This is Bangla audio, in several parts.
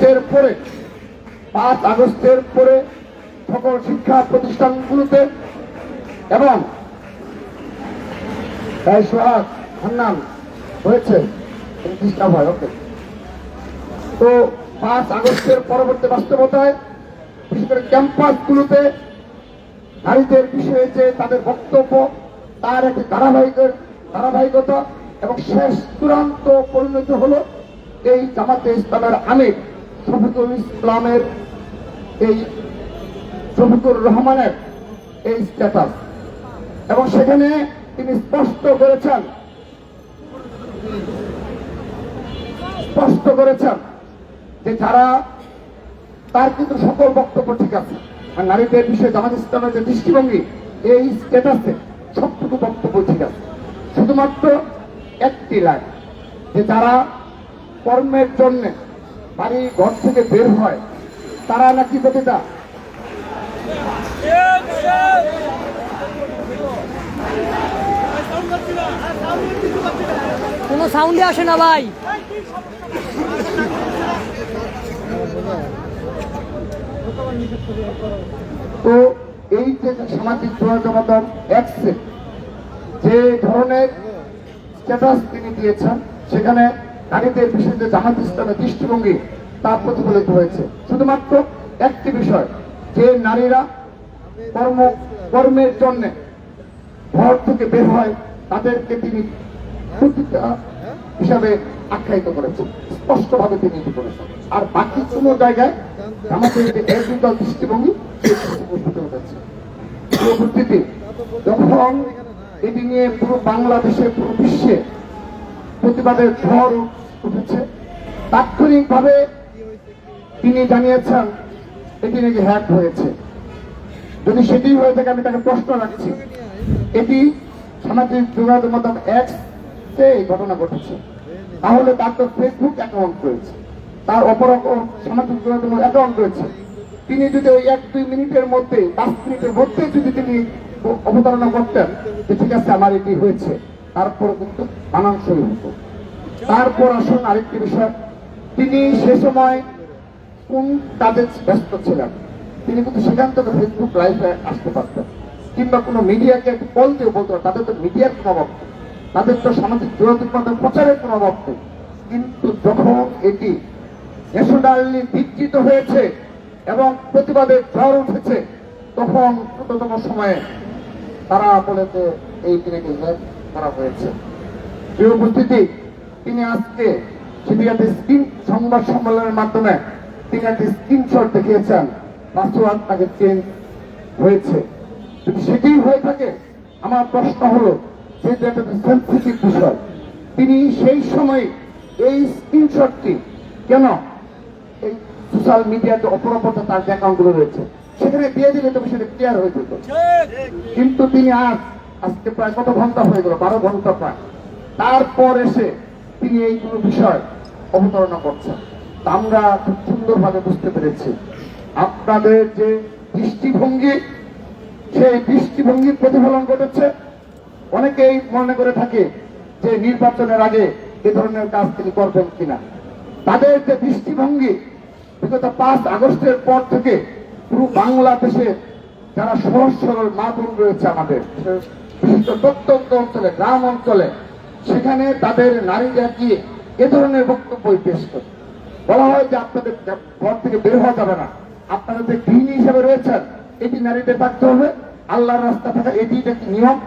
আগস্টের পরে, পাঁচ আগস্টের পরে সকল শিক্ষা প্রতিষ্ঠানগুলোতে এবং তাই সোহাগ হান্নান হয়েছে হয় ওকে তো পাঁচ আগস্টের পরবর্তী বাস্তবতায়, বিশেষ করে ক্যাম্পাসগুলোতে নারীদের বিষয়ে যে তাদের বক্তব্য, তার একটি ধারাবাহিক ধারাবাহিকতা এবং শেষ চূড়ান্ত পরিণত হলো এই জামাতে ইসলামের আমির। শফিকুল ইসলামের এই শফিকুর রহমানের এই স্ট্যাটাস এবং সেখানে তিনি স্পষ্ট করেছেন। স্পষ্ট করেছেন যে যারা তার কিন্তু সকল বক্তব্য ঠিক আছে। আর নারীদের বিষয়ে জামাত ইসলামের যে দৃষ্টিভঙ্গি, এই স্ট্যাটাসে সবটুকু বক্তব্য ঠিক আছে। শুধুমাত্র একটি লাইন যে যারা কর্মের জন্য বাড়ি ঘর থেকে বের হয় তারা নাকি প্রতিটা? কোনো সাউন্ডে আসে না ভাই। তো এই যে সামাজিক যোগাযোগ মাধ্যম অ্যাপসে যে ধরনের স্ট্যাটাস তিনি দিয়েছেন সেখানে নারীদের বিষয়ে যে জামাত ইসলামের দৃষ্টিভঙ্গি তা প্রতিফলিত হয়েছে। শুধুমাত্র একটি বিষয়, যে নারীরা কর্ম, কর্মের জন্য ঘর থেকে বের হয়, তাদেরকে তিনি হিসাবে আখ্যায়িত করেছেন। স্পষ্টভাবে তিনি এটি করেছেন। আর বাকি কোনো জায়গায় আমাদের যে একদল দৃষ্টিভঙ্গি দৃষ্টিভঙ্গি পরবর্তীতে যখন এটি নিয়ে পুরো বাংলাদেশে, পুরো বিশ্বে প্রতিবাদের ঝড় উঠেছে তাৎক্ষণিকভাবে তিনি জানিয়েছেন, এটি নাকি হ্যাক হয়েছে। যদি সেটি হয়ে থাকে, আমি তাকে প্রশ্ন রাখছি। এটি সামাজিক যোগাযোগ মাধ্যম এক্স এই ঘটনা ঘটেছে। তাহলে তার তো ফেসবুক অ্যাকাউন্ট রয়েছে। তার অপর সামাজিক যোগাযোগ অ্যাকাউন্ট রয়েছে। তিনি যদি ওই এক দুই মিনিটের মধ্যে, পাঁচ মিনিটের মধ্যে যদি তিনি অবতারণা করতেন, যে ঠিক আছে, আমার এটি হয়েছে। তারপর কিন্তু মানানসই হতো। তারপর আসুন আরেকটি বিষয়, তিনি সে সময় কোন কাজে ব্যস্ত ছিলেন তিনি কিন্তু সেখান থেকে ফেসবুক লাইভে আসতে পারতেন কিংবা কোনো মিডিয়াকে কল দিয়ে বলতে পারতেন। তাদের তো মিডিয়ার কোনো অভাব নেই। তাদের তো সামাজিক যোগাযোগ মাধ্যম, প্রচারের কোনো অভাব নেই কিন্তু যখন এটি ন্যাশনালি বিকৃত হয়েছে এবং প্রতিবাদে ঝড় উঠেছে, তখন দ্রুততম সময়ে তারা বলে যে এই হ্যাক করা হয়েছে প্রিয় উপস্থিতি তিনি আজকে একটি স্ক্রিন সংবাদ সম্মেলনের মাধ্যমে তিনি একটি স্ক্রিনশট দেখিয়েছেন। পাসওয়ার্ড তাকে চেঞ্জ হয়েছে। যদি সেটি হয়ে থাকে, আমার প্রশ্ন হলো যেহেতু একটা সেন্সিটিভ বিষয়। তিনি সেই সময় এই স্ক্রিনশটটি কেন এই সোশ্যাল মিডিয়াতে অপরাপরতা তার যে অ্যাকাউন্টগুলো রয়েছে, সেখানে দিয়ে দিলে তবে সেটা ক্লিয়ার হয়ে যেত। কিন্তু তিনি আজ, আজকে প্রায় কত ঘণ্টা হয়ে গেল? বারো ঘণ্টা প্রায়। তারপর এসে তিনি এইগুলো বিষয় অবতারণা করছেন আমরা খুব সুন্দরভাবে বুঝতে পেরেছি। আপনাদের যে দৃষ্টিভঙ্গি, সেই দৃষ্টিভঙ্গির প্রতিফলন ঘটেছে। অনেকেই মনে করে থাকে যে নির্বাচনের আগে এ ধরনের কাজ তিনি করবেন কিনা। তাদের যে দৃষ্টিভঙ্গি, বিগত পাঁচ আগস্টের পর থেকে পুরো বাংলাদেশে যারা সহজ সরল মা বোন রয়েছে আমাদের বিশেষ প্রত্যন্ত অঞ্চলে, গ্রাম অঞ্চলে সেখানে তাদের গিয়ে এ ধরনের বক্তব্য পেশ করে? বলা হয় যে আপনাদের ঘর থেকে বের হওয়া যাবে না। আপনারা যে গৃহিণী হিসেবে রয়েছেন, এটি নারীদের থাকতে হবে। আল্লাহর রাস্তা থাকা এটি একটি নিয়ম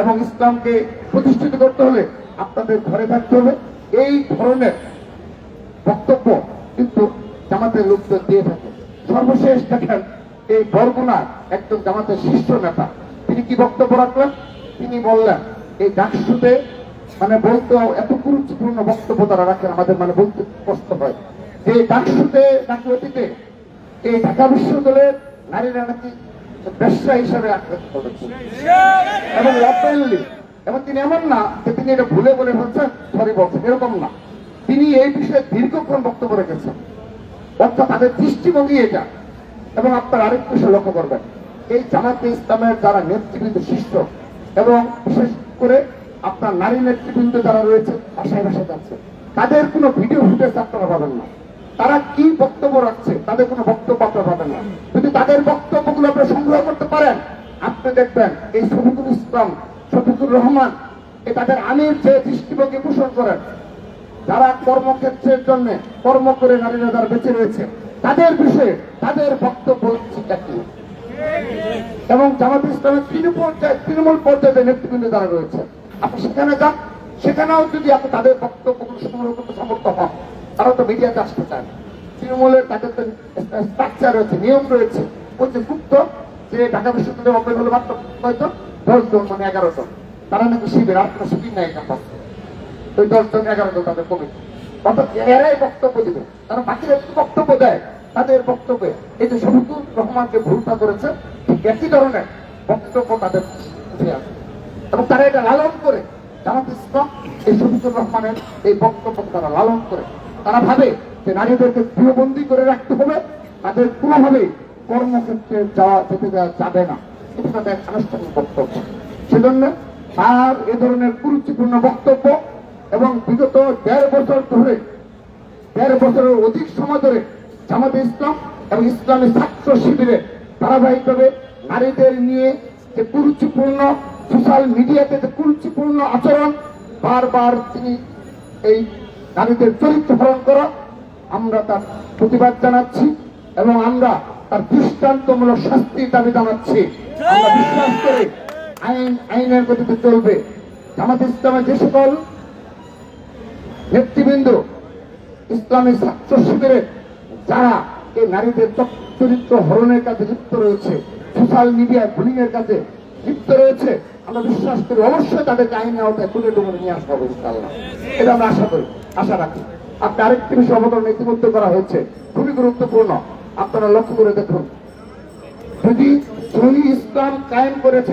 এবং ইসলামকে প্রতিষ্ঠিত করতে হলে আপনাদের ঘরে থাকতে হবে। এই ধরনের বক্তব্য কিন্তু জামাতের লোকজন দিয়ে থাকে। সর্বশেষ দেখেন, এই বরগুনার একজন জামাতের শীর্ষ নেতা, তিনি কি বক্তব্য রাখলেন? তিনি বললেন, এই ডাকসুতে মানে বলতে এত গুরুত্বপূর্ণ বক্তব্য তারা রাখেন আমাদের মানে বলতে কষ্ট হয়। যে ডাকসুতে নাকি অতীতে এই ঢাকা বিশ্ববিদ্যালয়ের নারীরা নাকি ব্যবসা হিসাবে এবং ওপেনলি এবং তিনি এমন না যে তিনি এটা ভুলে বলে বলছেন সরি বলছেন, এরকম না। তিনি এই বিষয়ে দীর্ঘক্ষণ বক্তব্য রেখেছেন। অর্থাৎ তাদের দৃষ্টিভঙ্গি এটা। এবং আপনার আরেক বিষয় লক্ষ্য করবেন, এই জামাতে ইসলামের যারা নেতৃবৃন্দ শীর্ষ এবং বিশেষ করে আপনার নারী নেতৃবৃন্দ যারা রয়েছে ভাষায় ভাষায় যাচ্ছে তাদের কোনো ভিডিও ফুটেজ আপনারা পাবেন না। তারা কি বক্তব্য রাখছে, তাদের কোনো বক্তব্য আপনারা পাবেন না। যদি তাদের বক্তব্যগুলো আপনারা সংগ্রহ করতে পারেন, আপনি দেখবেন এই শফিকুল ইসলাম, শফিকুর রহমান, এ তাদের আমির যে দৃষ্টিভঙ্গি পোষণ করেন, যারা কর্মক্ষেত্রের জন্য কর্ম করে নারীরা যারা বেঁচে রয়েছে, তাদের বিষয়ে তাদের বক্তব্য হচ্ছে কি এবং জামাত ইসলামের তৃণমূল পর্যায়ে তৃণমূল পর্যায়ে নেতৃবৃন্দ যারা রয়েছে আপনি সেখানে যান, সেখানেও যদি আপনি তাদের বক্তব্যগুলো সংগ্রহ করতে সমর্থ হন, তারা তো মিডিয়াতে আসতে চান তৃণমূলের তাদের তো স্ট্রাকচার রয়েছে, নিয়ম রয়েছে। যে গুপ্ত, যে ঢাকা বিশ্ববিদ্যালয় ওপেন হলো মাত্র হয়তো দশ জন মানে এগারো জন তারা নাকি শিবির, আর কোনো শিবির নাই ক্যাম্পাস ওই দশ জন এগারো জন তাদের কমিটি। অর্থাৎ এরাই বক্তব্য দিবে। তারা বাকিরা যদি বক্তব্য দেয়, তাদের বক্তব্যে এই যে শফিকুর রহমানকে ভুলটা করেছে, ঠিক একই ধরনের বক্তব্য তাদের আসে এবং তারা এটা লালন করে। জামাত ইসলাম এই শফিকুর রহমানের এই বক্তব্যকে তারা লালন করে। তারা ভাবে যে নারীদেরকে গৃহবন্দী করে রাখতে হবে। তাদের কোনোভাবেই কর্মক্ষেত্রে যাওয়া যেতে দেওয়া যাবে না। এটা তাদের আনুষ্ঠানিক বক্তব্য। সেজন্য তার এ ধরনের কুরুচিপূর্ণ বক্তব্য এবং বিগত দেড় বছর ধরে, দেড় বছরের অধিক সময় ধরে জামাতে ইসলাম এবং ইসলামী ছাত্র শিবিরে ধারাবাহিকভাবে নারীদের নিয়ে যে কুরুচিপূর্ণ সোশ্যাল মিডিয়াতে যে কুরুচিপূর্ণ আচরণ, বারবার তিনি এই নারীদের চরিত্র হরণ করা, আমরা তার প্রতিবাদ জানাচ্ছি এবং আমরা তার দৃষ্টান্তমূলক শাস্তির দাবি জানাচ্ছি। আমরা বিশ্বাস করি আইন, আইনের গতিতে চলবে। জামাত ইসলামের যে সকল নেতৃবৃন্দ, ইসলামী ছাত্র শিবিরে যারা এই নারীদের চরিত্র হরণের কাজে লিপ্ত রয়েছে, সোশ্যাল মিডিয়ায় বুলিং এর কাজে লিপ্ত রয়েছে আমরা বিশ্বাস করি, অবশ্যই তাদের আইনের আওতায় খুলে ডুবে নিয়ে আসব হবে, ইনশাআল্লাহ। এটা আমরা আশা করি, আশা রাখি। আপনি আরেকটি বিষয় অবতরণ ইতিমধ্যে করা হয়েছে, খুবই গুরুত্বপূর্ণ। আপনারা লক্ষ্য করে দেখুন। যদি সহি ইসলাম কায়েম করেছে